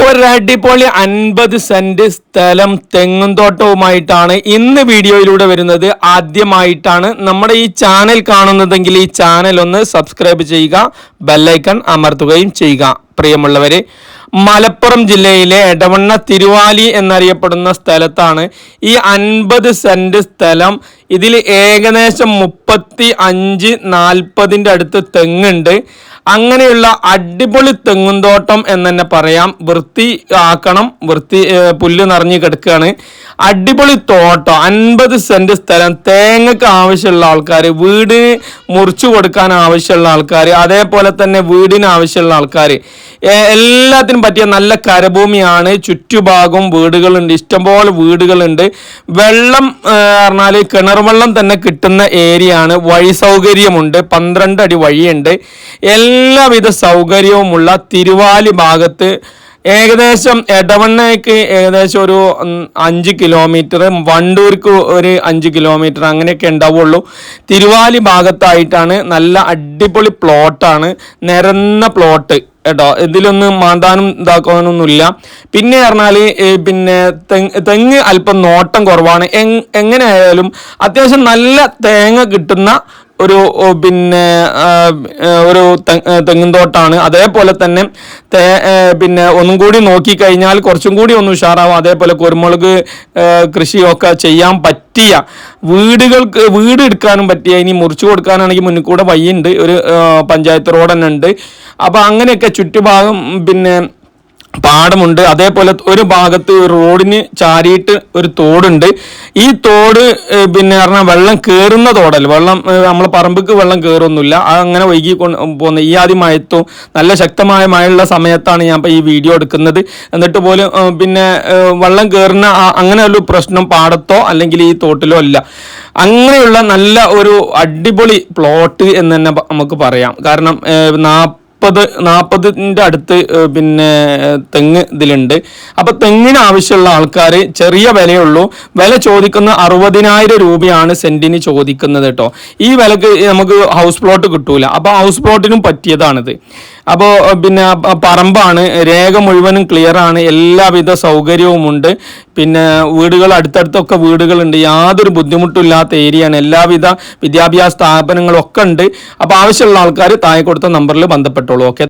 ഒരടിപൊളി അൻപത് സെന്റ് സ്ഥലം തെങ്ങുംതോട്ടവുമായിട്ടാണ് ഇന്ന് വീഡിയോയിലൂടെ വരുന്നത്. ആദ്യമായിട്ടാണ് നമ്മുടെ ഈ ചാനൽ കാണുന്നതെങ്കിൽ ഈ ചാനൽ ഒന്ന് സബ്സ്ക്രൈബ് ചെയ്യുക ബെല്ലൈക്കൺ അമർത്തുകയും ചെയ്യുക. പ്രിയമുള്ളവരെ മലപ്പുറം ജില്ലയിലെ എടവണ്ണ തിരുവാലി എന്നറിയപ്പെടുന്ന സ്ഥലത്താണ് ഈ അൻപത് സെന്റ് സ്ഥലം. ഇതിൽ ഏകദേശം മുപ്പത്തി അഞ്ച് നാൽപ്പതിന്റെ അടുത്ത് തെങ്ങുണ്ട്. അങ്ങനെയുള്ള അടിപൊളി തെങ്ങുംതോട്ടം എന്ന് തന്നെ പറയാം വൃത്തി ആക്കണം വൃത്തി പുല്ല് നിറഞ്ഞു കിടക്കുകയാണ് അടിപൊളി തോട്ടം അൻപത് സെന്റ് സ്ഥലം. തേങ്ങക്ക് ആവശ്യമുള്ള ആൾക്കാർ വീടിന് മുറിച്ചു കൊടുക്കാൻ ആവശ്യമുള്ള ആൾക്കാർ അതേപോലെ തന്നെ വീടിന് ആവശ്യമുള്ള ആൾക്കാർ എല്ലാത്തിനും പറ്റിയ നല്ല കരഭൂമിയാണ്. ചുറ്റുഭാഗവും വീടുകളുണ്ട്. ഇഷ്ടംപോലെ വീടുകളുണ്ട്. വെള്ളം പറഞ്ഞാൽ കിണർ വെള്ളം തന്നെ കിട്ടുന്ന ഏരിയ ആണ് വഴി സൗകര്യമുണ്ട്. പന്ത്രണ്ട് അടി വഴിയുണ്ട്. എല്ലാവിധ സൗകര്യവുമുള്ള തിരുവാലി ഭാഗത്ത് ഏകദേശം എടവണ്ണയ്ക്ക് ഏകദേശം ഒരു അഞ്ച് കിലോമീറ്റർ വണ്ടൂർക്ക് ഒരു അഞ്ച് കിലോമീറ്റർ അങ്ങനെയൊക്കെ ഉണ്ടാവുള്ളൂ. തിരുവാലി ഭാഗത്തായിട്ടാണ് നല്ല അടിപൊളി പ്ലോട്ടാണ്. നിരന്ന പ്ലോട്ട്. കേട്ടോ ഇതിലൊന്നും മാന്താനും ഇതാക്കാനൊന്നുമില്ല. പിന്നെ പറഞ്ഞാൽ പിന്നെ തെങ്ങ് അല്പം നോട്ടം കുറവാണ്. എങ്ങനെ എങ്ങനെയായാലും അത്യാവശ്യം നല്ല തേങ്ങ കിട്ടുന്ന ഒരു പിന്നെ ഒരു തെങ്ങും തോട്ടാണ്. തെങ്ങുംതോട്ടാണ് അതേപോലെ തന്നെ പിന്നെ ഒന്നും കൂടി നോക്കിക്കഴിഞ്ഞാൽ കുറച്ചും കൂടി ഒന്ന് ഉഷാറാവും. അതേപോലെ കുരുമുളക് കൃഷിയൊക്കെ ചെയ്യാൻ പറ്റിയ വീടുകൾക്ക് വീട് എടുക്കാനും പറ്റിയ ഇനി മുറിച്ചു കൊടുക്കാനാണെങ്കിൽ മുന്നിൽ കൂടെ വഴിയുണ്ട്. ഒരു പഞ്ചായത്ത് റോഡ് തന്നെ ഉണ്ട്. അപ്പോൾ അങ്ങനെയൊക്കെ ചുറ്റുഭാഗം പിന്നെ പാടമുണ്ട്. അതേപോലെ ഒരു ഭാഗത്ത് റോഡിന് ചാരിയിട്ട് ഒരു തോടുണ്ട്. ഈ തോട് പിന്നെ പറഞ്ഞാൽ വെള്ളം കയറുന്ന തോടല്ല. വെള്ളം നമ്മൾ പറമ്പിക്ക് വെള്ളം കയറൊന്നുമില്ല അങ്ങനെ വൈകി പോകുന്ന ഈ ആദ്യം മഴത്തും നല്ല ശക്തമായ മഴയുള്ള സമയത്താണ് ഞാൻ ഈ വീഡിയോ എടുക്കുന്നത്. എന്നിട്ട് പോലും പിന്നെ വെള്ളം കയറുന്ന അങ്ങനെ ഒരു പ്രശ്നം പാടത്തോ അല്ലെങ്കിൽ ഈ തോട്ടിലോ അല്ല. അങ്ങനെയുള്ള നല്ല ഒരു അടിപൊളി പ്ലോട്ട് എന്ന് തന്നെ നമുക്ക് പറയാം. കാരണം നാൽപ്പത് മുപ്പത് നാൽപ്പതിന്റെ അടുത്ത് പിന്നെ തെങ്ങ് ഇതിലുണ്ട്. അപ്പോൾ തെങ്ങിന് ആവശ്യമുള്ള ആൾക്കാർ ചെറിയ വിലയുള്ളൂ. വില ചോദിക്കുന്ന അറുപതിനായിരം രൂപയാണ് സെന്റിന് ചോദിക്കുന്നത് കേട്ടോ. ഈ വിലക്ക് നമുക്ക് ഹൗസ് പ്ലോട്ട് കിട്ടൂല. അപ്പോൾ ഹൗസ് പ്ലോട്ടിനും പറ്റിയതാണിത്. അപ്പോൾ പിന്നെ പറമ്പാണ് രേഖ മുഴുവനും ക്ലിയർ ആണ്. എല്ലാവിധ സൗകര്യവുമുണ്ട്. പിന്നെ വീടുകൾ അടുത്തടുത്തൊക്കെ വീടുകളുണ്ട്. യാതൊരു ബുദ്ധിമുട്ടില്ലാത്ത ഏരിയയാണ്. എല്ലാവിധ വിദ്യാഭ്യാസ സ്ഥാപനങ്ങളൊക്കെ ഉണ്ട്. അപ്പോൾ ആവശ്യമുള്ള ആൾക്കാർ താഴെ കൊടുത്ത നമ്പറിൽ ബന്ധപ്പെട്ടോളൂ. ഓക്കെ